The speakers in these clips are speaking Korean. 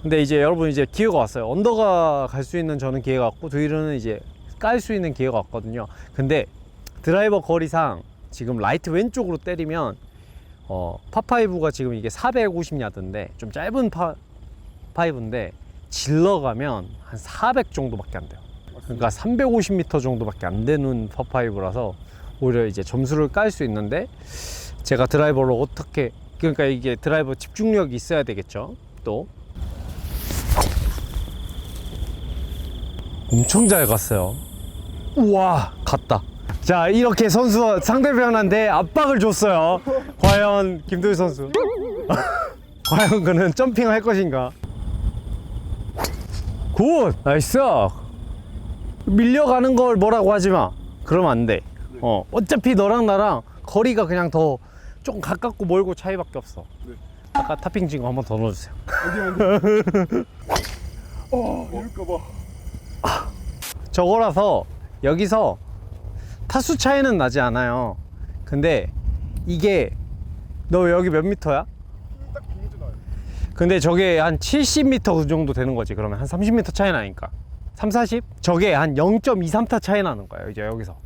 근데 이제 여러분 이제 기회가 왔어요. 언더가 갈 수 있는 저는 기회가 왔고 드일은 이제 깔 수 있는 기회가 왔거든요. 근데 드라이버 거리상 지금 라이트 왼쪽으로 때리면 어, 파5가 지금 이게 450야드인데 좀 짧은 파, 파이브인데 질러 가면 한 400 정도밖에 안 돼요. 그러니까 350m 정도밖에 안 되는 파5라서 오히려 이제 점수를 깔 수 있는데 제가 드라이버를 어떻게 그러니까 이게 드라이버 집중력이 있어야 되겠죠. 또 엄청 잘 갔어요. 우와, 갔다. 자, 이렇게 선수 상대편한테 압박을 줬어요. 과연 김도희 선수. 과연 그는 점핑을 할 것인가? 굿! 나이스! 밀려가는 걸 뭐라고 하지 마. 그러면 안 돼. 어, 어차피 너랑 나랑 거리가 그냥 더좀 가깝고 멀고 차이밖에 없어. 네. 아까 타핑 친거 한 번 더 넣어주세요. 어디 어디. 어 이럴까봐. 저거라서 여기서 타수 차이는 나지 않아요. 근데 이게 너 여기 몇 미터야? 근데 저게 한 70m 그 정도 되는 거지. 그러면 한 30m 차이 나니까. 3, 40? 저게 한 0.23타 차이 나는 거예요. 이제 여기서.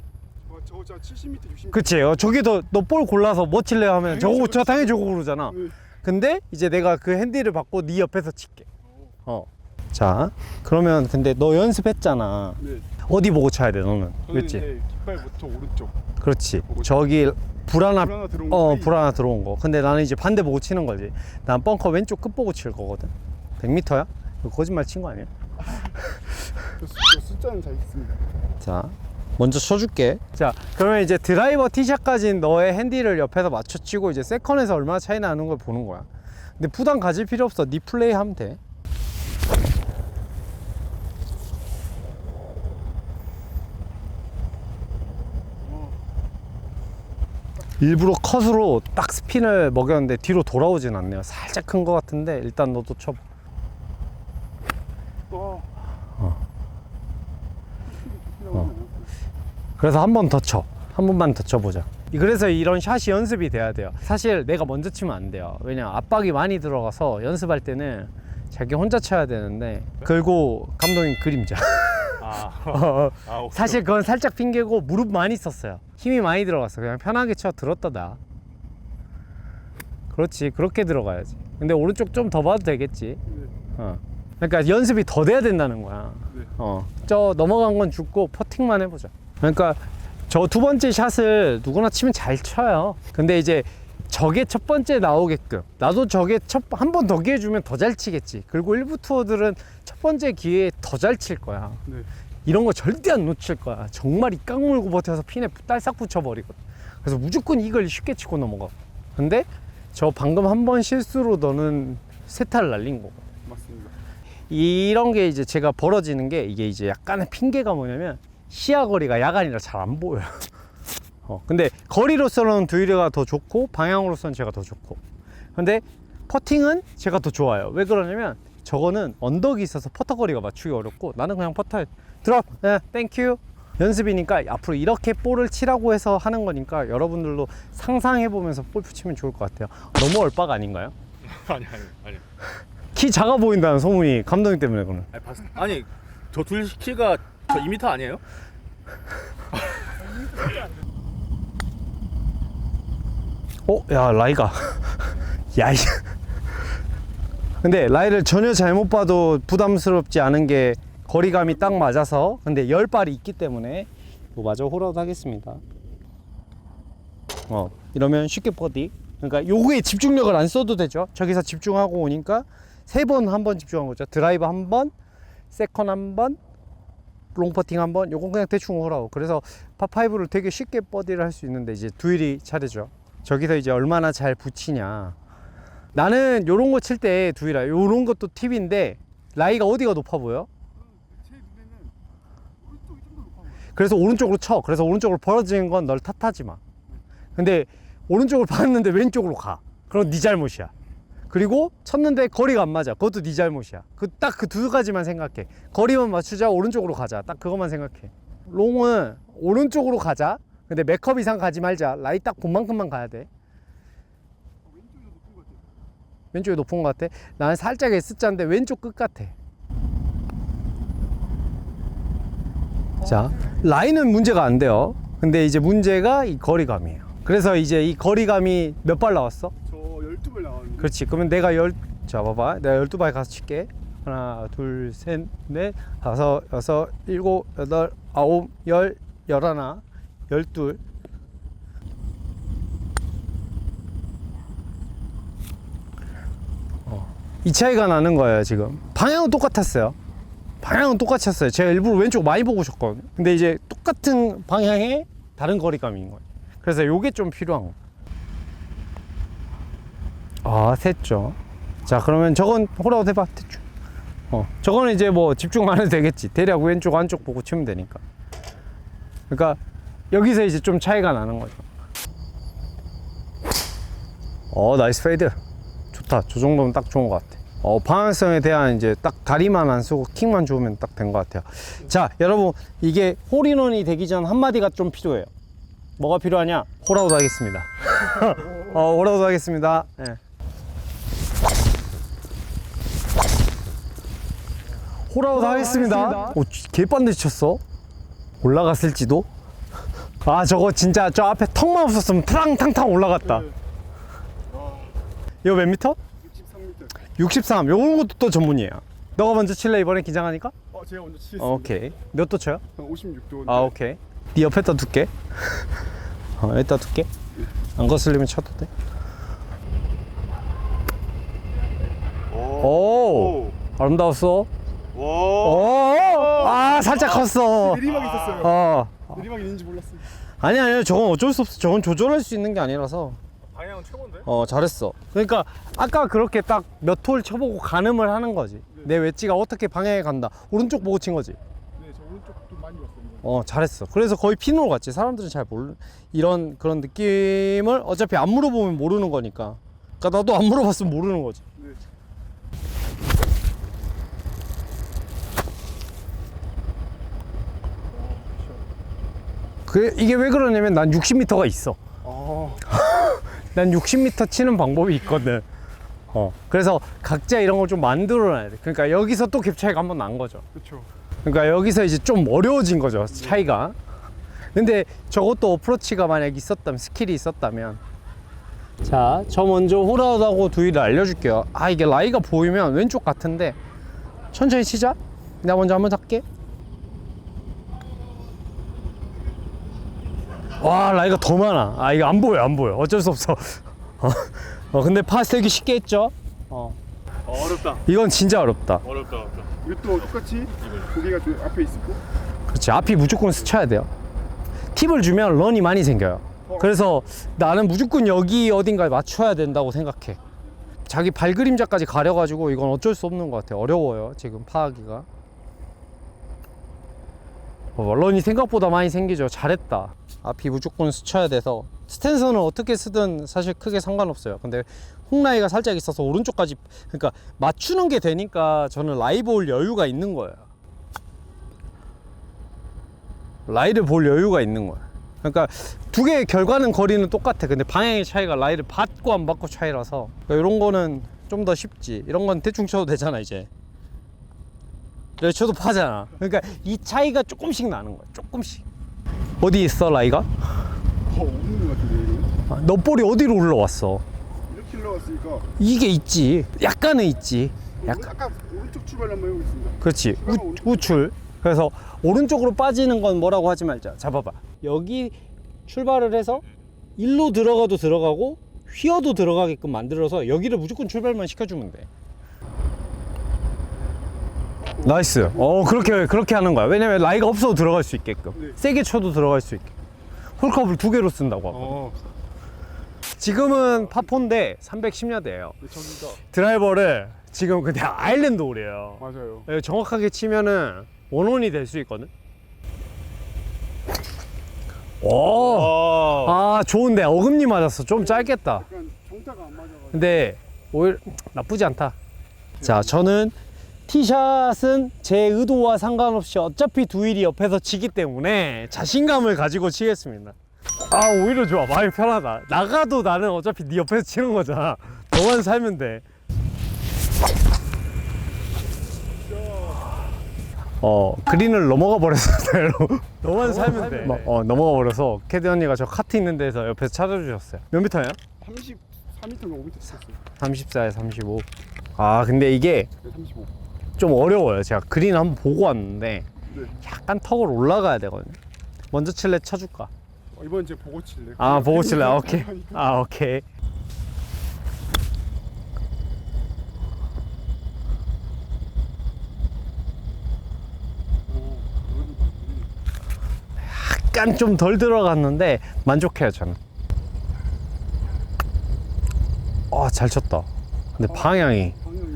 와 저거 진짜 70m 60m. 그치. 어, 저기 더, 너볼 골라서 뭐 칠래 하면 저거, 저 당연히 저거 고르잖아. 네. 근데 이제 내가 그 핸디를 받고 네 옆에서 칠게. 어. 자, 그러면 근데 너 연습했잖아. 네. 어디 보고 쳐야 돼, 너는? 그렇지? 이제 깃발부터 오른쪽. 그렇지. 보고 저기 불 하나 불 하나 들어온 거. 어, 사이. 불 하나 들어온 거. 근데 나는 이제 반대 보고 치는 거지. 난 벙커 왼쪽 끝 보고 칠 거거든. 100m야? 거짓말 친 거 아니야? 저 숫자는 잘 있습니다. 자, 먼저 쳐줄게. 자, 그러면 이제 드라이버 티샷까지는 너의 핸디를 옆에서 맞춰 치고 이제 세컨에서 얼마나 차이 나는 걸 보는 거야. 근데 부담 가질 필요 없어. 네 플레이 하면 돼. 일부러 컷으로 딱 스핀을 먹였는데 뒤로 돌아오진 않네요. 살짝 큰 것 같은데 일단 너도 쳐. 어. 어. 그래서 한 번 더 쳐. 한 번만 더 쳐보자. 그래서 이런 샷이 연습이 돼야 돼요. 사실 내가 먼저 치면 안 돼요. 왜냐 압박이 많이 들어가서 연습할 때는 자기 혼자 쳐야 되는데 그리고 감독님 그림자. 아. 어, 아 오케이. 사실 그건 살짝 핑계고 무릎 많이 썼어요. 힘이 많이 들어갔어. 그냥 편하게 쳐 들었다 나. 그렇지 그렇게 들어가야지. 근데 오른쪽 좀 더 봐도 되겠지. 네. 어. 그러니까 연습이 더 돼야 된다는 거야. 네. 어, 저 넘어간 건 죽고 퍼팅만 해보자. 그러니까 저 두 번째 샷을 누구나 치면 잘 쳐요. 근데 이제 저게 첫 번째 나오게끔 나도 저게 첫한번 더 기회 주면 더 잘 치겠지. 그리고 일부 투어들은 첫 번째 기회에 더 잘 칠 거야. 네. 이런 거 절대 안 놓칠 거야. 정말 이깡 물고 버텨서 핀에 딸싹 붙여버리거든. 그래서 무조건 이걸 쉽게 치고 넘어가. 근데 저 방금 한 번 실수로 너는 세타를 날린 거고. 맞습니다. 이런 게 이제 제가 벌어지는 게 이게 이제 약간의 핑계가 뭐냐면 시야 거리가 야간이라 잘 안 보여요. 어, 근데 거리로서는 두일이가 더 좋고 방향으로서는 제가 더 좋고. 근데 퍼팅은 제가 더 좋아요. 왜 그러냐면 저거는 언덕이 있어서 퍼터 거리가 맞추기 어렵고 나는 그냥 퍼터 드롭, 네, 땡큐. 연습이니까 앞으로 이렇게 볼을 치라고 해서 하는 거니까 여러분들도 상상해 보면서 골프 치면 좋을 것 같아요. 너무 얼빡 아닌가요? 아니 아니 아니. 키 작아 보인다는 소문이 감독님 때문에 그는. 아니, 봤, 아니 저 둘 키가 저 2m 아니에요? 어, 야, 라이가. 야, 이. 근데 라이를 전혀 잘못 봐도 부담스럽지 않은 게 거리감이 딱 맞아서. 근데 열 발이 있기 때문에 뭐 마저 홀아웃 하겠습니다. 어, 이러면 쉽게 버디. 그러니까 요거에 집중력을 안 써도 되죠. 저기서 집중하고 오니까 세 번 한 번 집중한 거죠. 드라이브 한 번, 세컨 한 번, 롱퍼팅 한 번, 요건 그냥 대충 홀아웃. 그래서 파5를 되게 쉽게 버디를 할 수 있는데 이제 두일이 차례죠. 저기서 이제 얼마나 잘 붙이냐. 나는 요런 거 칠 때 두일아, 요런 것도 팁인데 라이가 어디가 높아 보여? 그래서 오른쪽으로 쳐. 그래서 오른쪽으로 벌어지는 건 널 탓하지 마. 근데 오른쪽으로 봤는데 왼쪽으로 가. 그럼 네 잘못이야. 그리고 쳤는데 거리가 안 맞아. 그것도 네 잘못이야. 그 딱 그 두 가지만 생각해. 거리만 맞추자. 오른쪽으로 가자. 딱 그것만 생각해. 롱은 오른쪽으로 가자. 근데 맥컵 이상 가지 말자. 라이 딱 본 만큼만 가야 돼. 어, 왼쪽이 더 높은 것 같아요. 왼쪽이 높은 것 같아? 나는 살짝 S자인데 왼쪽 끝 같아. 자, 라인은 문제가 안 돼요. 근데 이제 문제가 이 거리감이에요. 그래서 이제 이 거리감이 몇 발 나왔어? 저 12발 나왔는데. 그렇지. 그러면 내가 열, 자, 봐봐. 내가 12발 가서 칠게. 하나, 둘, 셋, 넷, 다섯, 여섯, 일곱, 여덟, 아홉, 열, 열하나, 열둘. 어. 이 차이가 나는 거예요, 지금. 방향은 똑같았어요. 방향은 똑같았어요. 제가 일부러 왼쪽 많이 보고 오셨거든요. 근데 이제 똑같은 방향에 다른 거리감인 거예요. 그래서 요게 좀 필요한 거. 아, 셌죠. 자, 그러면 저건 호라고 해봐. 대충. 어, 저거는 이제 뭐 집중 안 해도 되겠지. 대략 왼쪽, 안쪽 보고 치면 되니까. 그러니까 여기서 이제 좀 차이가 나는 거죠. 어, 나이스 페이드. 좋다. 저 정도면 딱 좋은 것 같아. 어, 방향성에 대한 이제 딱 다리만 안 쓰고 킥만 좋으면 딱 된 것 같아요. 자, 여러분, 이게 홀인원이 되기 전 한마디가 좀 필요해요. 뭐가 필요하냐? 홀아웃 하겠습니다. 어, 홀아웃 하겠습니다. 예. 홀아웃 하겠습니다. 오, 개빤듯이 쳤어. 올라갔을지도. 아, 저거 진짜 저 앞에 턱만 없었으면 탕탕탕 올라갔다. 이거 몇 미터? 63m. 63. 요런 것도 또 전문이에요. 너가 먼저 칠래 이번에 긴장하니까? 어, 제가 먼저 치겠습니다. 어, 오케이. 몇 도 쳐요? 한 56도. 아, 오케이. 네 옆에다 둘게. 어, 여기다 둘게. 안 거슬리면 쳐도 돼. 오. 아름다웠어. 와. 오. 아, 살짝 컸어. 내리막 있었어요. 어. 내리막 있는지 몰랐어요. 아니 아니 저건 어쩔 수 없어. 저건 조절할 수 있는 게 아니라서. 방향은 최고인데? 어 잘했어. 그러니까 아까 그렇게 딱 몇 톨 쳐보고 가늠을 하는 거지. 내 웨지가 어떻게 방향에 간다. 오른쪽 보고 친 거지. 네, 저 오른쪽도 많이 왔어요. 어 잘했어. 그래서 거의 피노로 갔지. 사람들은 잘 모르 이런 그런 느낌을 어차피 안 물어보면 모르는 거니까. 그러니까 나도 안 물어봤으면 모르는 거지. 네. 그 이게 왜 그러냐면 난 60m가 있어. 아, 난 60m 치는 방법이 있거든. 어. 그래서 각자 이런 걸 좀 만들어놔야 돼. 그러니까 여기서 또 갭 차이가 한 번 난 거죠. 그렇죠. 그러니까 여기서 이제 좀 어려워진 거죠 차이가 근데 저것도 어프로치가 만약 있었다면 스킬이 있었다면 자 저 먼저 홀아웃하고 두위를 알려줄게요 아 이게 라이가 보이면 왼쪽 같은데 천천히 치자 내가 먼저 한번 할게 와 라이가 더 많아. 아 이거 안 보여 안 보여. 어쩔 수 없어. 어, 어, 근데 파 세기 쉽게 했죠? 어. 어, 어렵다. 이건 진짜 어렵다. 어렵다. 어렵다. 이것도 똑같이 고개가 좀 앞에 있고. 그렇지. 앞이 무조건 스쳐야 돼요. 팁을 주면 런이 많이 생겨요. 그래서 나는 무조건 여기 어딘가에 맞춰야 된다고 생각해. 자기 발 그림자까지 가려가지고 이건 어쩔 수 없는 것 같아요 어려워요 지금 파악이가. 어, 런이 생각보다 많이 생기죠. 잘했다 앞이 무조건 스쳐야 돼서 스탠서는 어떻게 쓰든 사실 크게 상관없어요 근데 홍라이가 살짝 있어서 오른쪽까지 그러니까 맞추는 게 되니까 저는 라이브 올 여유가 있는 거예요 라이를 볼 여유가 있는 거야. 그러니까 두 개의 결과는 거리는 똑같아. 근데 방향의 차이가 라이를 받고 안 받고 차이라서 그러니까 이런 거는 좀 더 쉽지. 이런 건 대충 쳐도 되잖아 이제. 여기 쳐도 파잖아. 그러니까 이 차이가 조금씩 나는 거야. 조금씩. 어디 있어 라이가? 어, 없는 것 같은데. 아, 너 볼이 어디로 올라왔어? 이렇게 올라갔으니까. 이게 있지. 약간은 있지. 약간. 아까 오른쪽 출발 한번 해보겠습니다. 그렇지 우, 우출 그래서 오른쪽으로 빠지는 건 뭐라고 하지 말자 잡아봐 여기 출발을 해서 일로 들어가도 들어가고 휘어도 들어가게끔 만들어서 여기를 무조건 출발만 시켜주면 돼 나이스 어 그렇게 그렇게 하는 거야 왜냐면 라이가 없어도 들어갈 수 있게끔 네. 세게 쳐도 들어갈 수 있게 홀컵을 두 개로 쓴다고 하고 어. 지금은 파폰데 310야드예요 네, 저기가. 드라이버를 지금 그냥 아일랜드 홀이에요 맞아요. 예, 정확하게 치면은 원원이 될 수 있거든. 오, 아, 아 좋은데 어금니 맞았어. 좀 짧겠다. 근데 오히려 나쁘지 않다. 자, 저는 티샷은 제 의도와 상관없이 어차피 두일이 옆에서 치기 때문에 자신감을 가지고 치겠습니다 아 오히려 좋아 마음이 편하다 나가도 나는 어차피 네 옆에서 치는 거잖아 너만 살면 돼 어, 그린을 넘어가 버렸어, 대로. 네, 너만 살면 돼. 막, 어, 넘어가 버려서 캐디 언니가 저 카트 있는 데서 옆에서 찾아주셨어요. 몇 미터예요? 33m가 5m 34에 35. 아, 근데 이게 35. 좀 어려워요. 제가 그린 한번 보고 왔는데 네. 약간 턱을 올라가야 되거든요. 먼저 칠래 쳐줄까? 어, 이번 이제 보고 칠래 아 보고 칠래. 아, 오케이. 아 오케이. 약간 좀 덜 들어갔는데 만족해요 저는. 아잘 쳤다. 근데 방향이 방향이 오,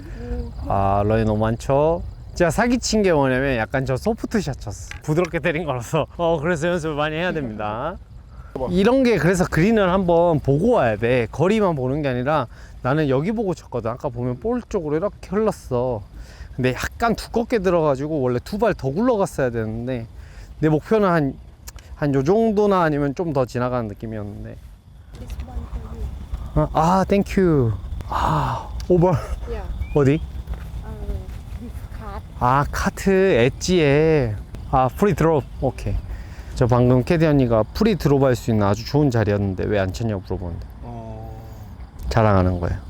아 러이 너무 많죠. 제가 사기친 게 뭐냐면 약간 저 소프트샷 쳤어. 부드럽게 때린 거라서. 어 그래서 연습을 많이 해야 됩니다. 이런 게 그래서 그린을 한번 보고 와야 돼. 거리만 보는 게 아니라 나는 여기 보고 쳤거든. 아까 보면 볼 쪽으로 이렇게 흘렀어. 근데 약간 두껍게 들어가지고 원래 두 발 더 굴러갔어야 되는데 내 목표는 한 한 요 정도나 아니면 좀 더 지나가는 느낌이었는데. 어, 아, 땡큐. 아, 오버. 어디? 아 카트 엣지에. 아 프리 드롭. 오케이. 저 방금 캐디 언니가 프리 드롭 할 수 있는 아주 좋은 자리였는데 왜 안 쳤냐고 물어보는데. 어... 자랑하는 거예요 아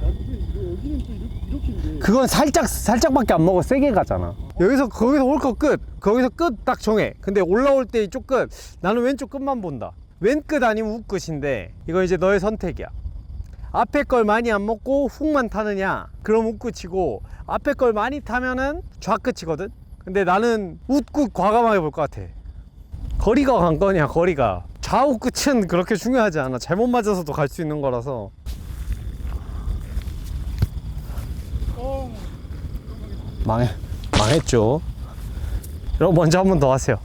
근데 이거 여기는 또 이렇게, 이렇게인데 그건 살짝 살짝밖에 안 먹어. 세게 가잖아. 여기서 거기서 올컷 끝. 거기서 끝 딱 정해. 근데 올라올 때 이쪽 끝. 나는 왼쪽 끝만 본다. 왼 끝 아니면 우 끝인데 이거 이제 너의 선택이야 앞에 걸 많이 안 먹고 훅만 타느냐? 그럼 우 끝이고 앞에 걸 많이 타면은 좌 끝이거든? 근데 나는 웃끝 과감하게 볼 것 같아. 거리가 관건이야 거리가? 좌우 끝은 그렇게 중요하지 않아. 잘못 맞아서도 갈 수 있는 거라서. 어... 망해 망했죠. 여러분 먼저 한 번 더 하세요.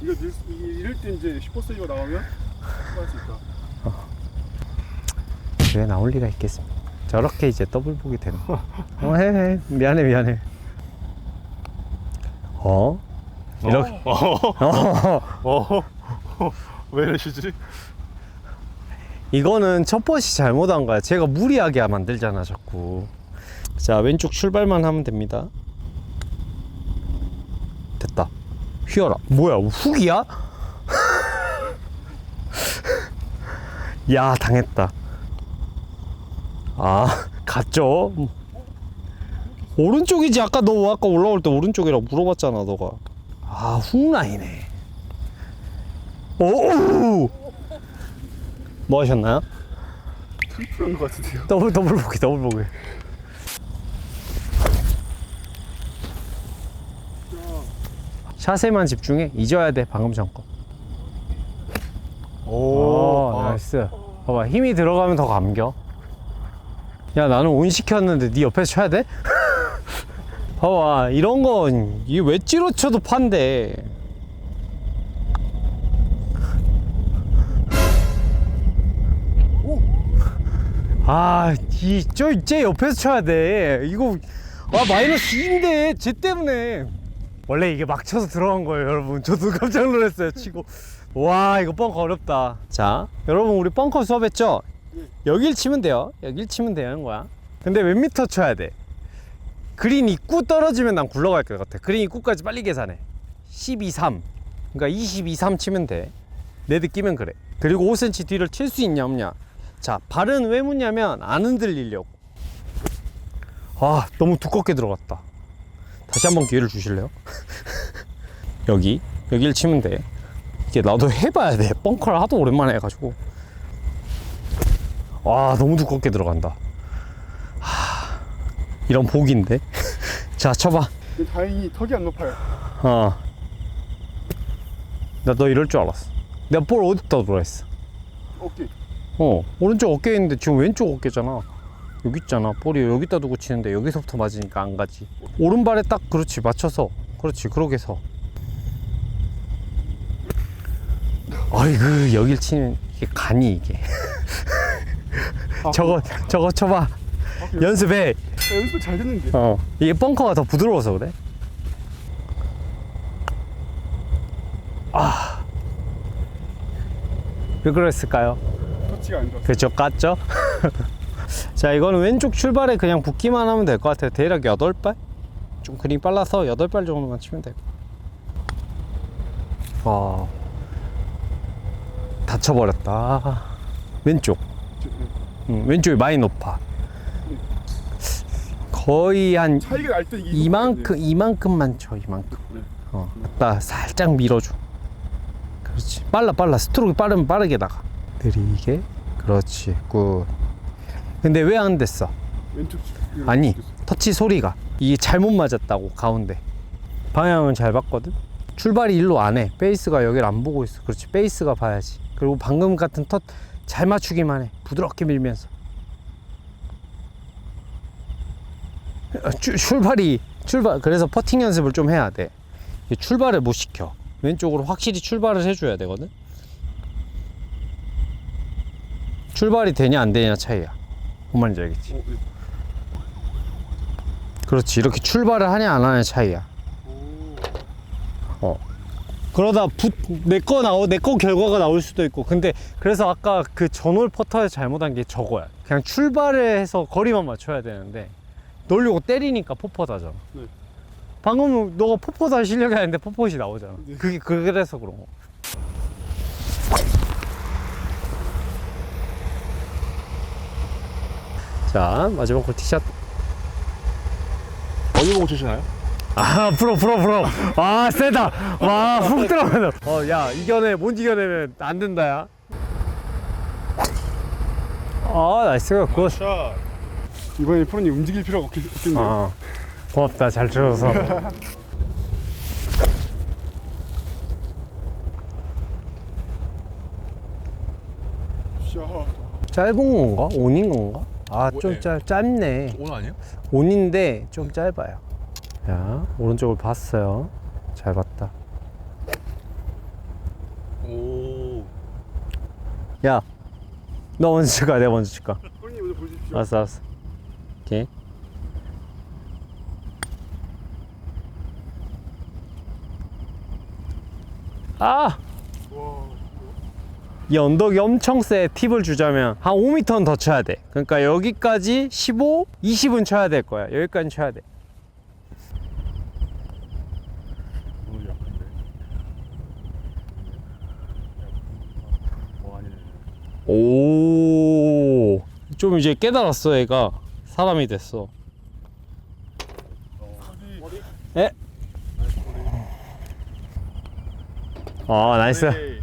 이거 이럴 때 이제 슈퍼세이버 나오면? 할수 있다 왜 나올 리가 있겠습니까? 저렇게 이제 더블 보기 되는 거. 어, 해, 해. 미안해, 미안해. 어? 이렇게. 어? 어. 어? 왜 이러시지? 이거는 첫 번이 잘못한 거야. 제가 무리하게 만들잖아, 자꾸. 자, 왼쪽 출발만 하면 됩니다. 됐다. 휘어라. 뭐야, 훅이야? 야, 당했다. 아, 갔죠? 오른쪽이지. 아까 너 아까 올라올 때 오른쪽이라고 물어봤잖아, 너가. 아, 훅라이네. 오! 뭐 하셨나요? 트리플한 것 같은데요 더블 더블 보기 더블 보기 샷에만 집중해 잊어야 돼 방금 전거 오 아, 나이스 봐봐 힘이 들어가면 더 감겨 야 나는 온 시켰는데 네 옆에서 쳐야 돼? 봐봐 이런 건 이게 왜 찌러쳐도 판대 아, 이, 저, 쟤 옆에서 쳐야 돼. 이거, 아, 마이너스 2인데, 쟤 때문에. 원래 이게 막 쳐서 들어간 거예요, 여러분. 저도 깜짝 놀랐어요, 치고. 와, 이거 벙커 어렵다. 자, 여러분, 우리 벙커 수업했죠? 여길 치면 돼요. 여길 치면 되는 거야. 근데 몇 미터 쳐야 돼? 그린 입구 떨어지면 난 굴러갈 것 같아. 그린 입구까지 빨리 계산해. 12, 3. 그러니까 22, 3 치면 돼. 내 느낌은 그래. 그리고 5cm 뒤를 칠 수 있냐, 없냐. 자, 발은 왜 묻냐면 안 흔들리려고. 아, 너무 두껍게 들어갔다. 다시 한번 기회를 주실래요? 여기, 여기를 치면 돼. 이게 나도 해봐야 돼. 벙커를 하도 오랜만에 해가지고. 와, 너무 두껍게 들어간다. 하, 이런 복인데. 자, 쳐봐. 다행히 턱이 안 높아요 어. 나 너 이럴 줄 알았어. 내가 볼 어디다 들어있어? 어깨 어 오른쪽 어깨에 있는데 지금 왼쪽 어깨잖아 여기 있잖아 볼이 여기다 두고 치는데 여기서부터 맞으니까 안 가지 오른발에 딱 그렇지 맞춰서 그렇지 그러게 서 아이고 여길 치는 이게 간이 이게 아, 저거 저거 쳐봐. 아, 그래요? 연습해. 아, 연습 잘 됐는데. 어. 이게 벙커가 더 부드러워서 그래? 아 왜 그랬을까요? 터치가 안 좋았어. 그죠 깠죠? 자 이거는 왼쪽 출발에 그냥 붙기만 하면 될 것 같아요. 대략 8발? 좀 그림 빨라서 8발 정도만 치면 돼요. 와. 다쳐버렸다. 왼쪽 응, 왼쪽이 많이 높아. 거의 한 차이가 날 때 이게 이만큼 이만큼만 쳐 이만큼. 네. 어, 나 살짝 밀어줘. 그렇지. 빨라 빨라. 스트로크 빠르면 빠르게 나가. 느리게. 그렇지. 굿. 근데 왜 안 됐어? 왼쪽 아니 터치 소리가. 이게 잘못 맞았다고 가운데. 방향은 잘 봤거든? 출발이 일로 안해. 베이스가 여기를 안 보고 있어. 그렇지. 베이스가 봐야지. 그리고 방금 같은 터 잘 맞추기만 해. 부드럽게 밀면서. 아, 출- 출발이 출발 그래서 퍼팅 연습을 좀 해야 돼. 이 출발을 못 시켜. 왼쪽으로 확실히 출발을 해줘야 되거든? 출발이 되냐 안 되냐 차이야. 뭔 말인지 알겠지. 그렇지. 이렇게 출발을 하냐 안 하냐 차이야. 어 그러다 내거 나오 내거 결과가 나올 수도 있고 근데 그래서 아까 그 전홀 퍼터에서 잘못한 게 저거야 그냥 출발을 해서 거리만 맞춰야 되는데 놀려고 때리니까 포퍼다잖아 네. 방금 너가 포퍼다 실력이 아닌데 포퍼시 나오잖아 네. 그게 그래서 그런 거 자 마지막 홀 티샷 어디 보고 치시나요? 아 프로 프로 프로 와 세다 와 훅 들어가네 어야 이겨내 못 이겨내면 안 된다 야아 나이스 굿 샷. 이번에 프로님 움직일 필요가 없겠, 없겠네요 어, 고맙다 잘 쳐줘서 샤. 짧은 건가? 온인 건가? 아좀 네. 짧, 짧네 오늘 아니에요? 온인데 좀 짧아요 자 오른쪽을 봤어요. 잘 봤다. 오. 야 너 먼저 칠까 내가 먼저 칠까 프로님 먼저 보여주십시오. 알았어 알았어. 오케이. 아! 와. 이 언덕이 엄청 세. 팁을 주자면 한 5m는 더 쳐야 돼. 그러니까 여기까지 15, 20은 쳐야 될 거야. 여기까지 쳐야 돼 오늘 약한데. 뭐 아니네. 오, 좀 이제 깨달았어, 얘가. 사람이 됐어. 에? 아, 나이스. 네.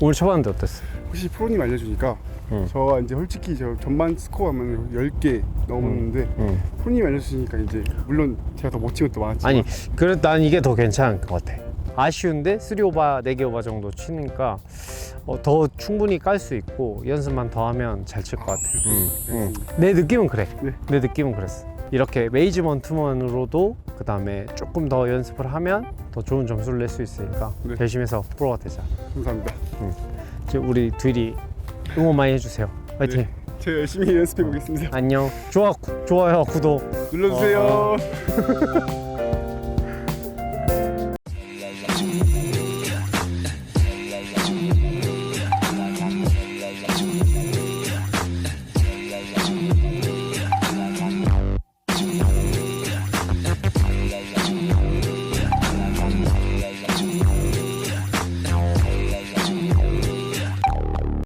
오늘 쳐봤는데 어땠어? 혹시 프로님 알려주니까 응. 저가 이제 솔직히 저 전반 스코어 하면 10개 넘었는데 응. 프로님 알려주시니까 이제 물론 제가 더 못 치는 것도 많았지만 아니, 그래, 난 이게 더 괜찮은 것 같아. 아쉬운데 3오바, 4개 오바 정도 치니까 어, 더 충분히 깔 수 있고 연습만 더 하면 잘 칠 것 같아. 응. 응. 내 느낌은 그래. 네. 내 느낌은 그랬어. 이렇게 메이지 먼 투먼으로도 그 다음에 조금 더 연습을 하면 더 좋은 점수를 낼 수 있으니까 네. 열심히 해서 프로가 되자. 감사합니다 이제 우리 둘이 응원 많이 해주세요. 화이팅. 네. 제가 열심히 연습해 보겠습니다 안녕. 좋아, 구, 좋아요, 구독. 눌러주세요 어,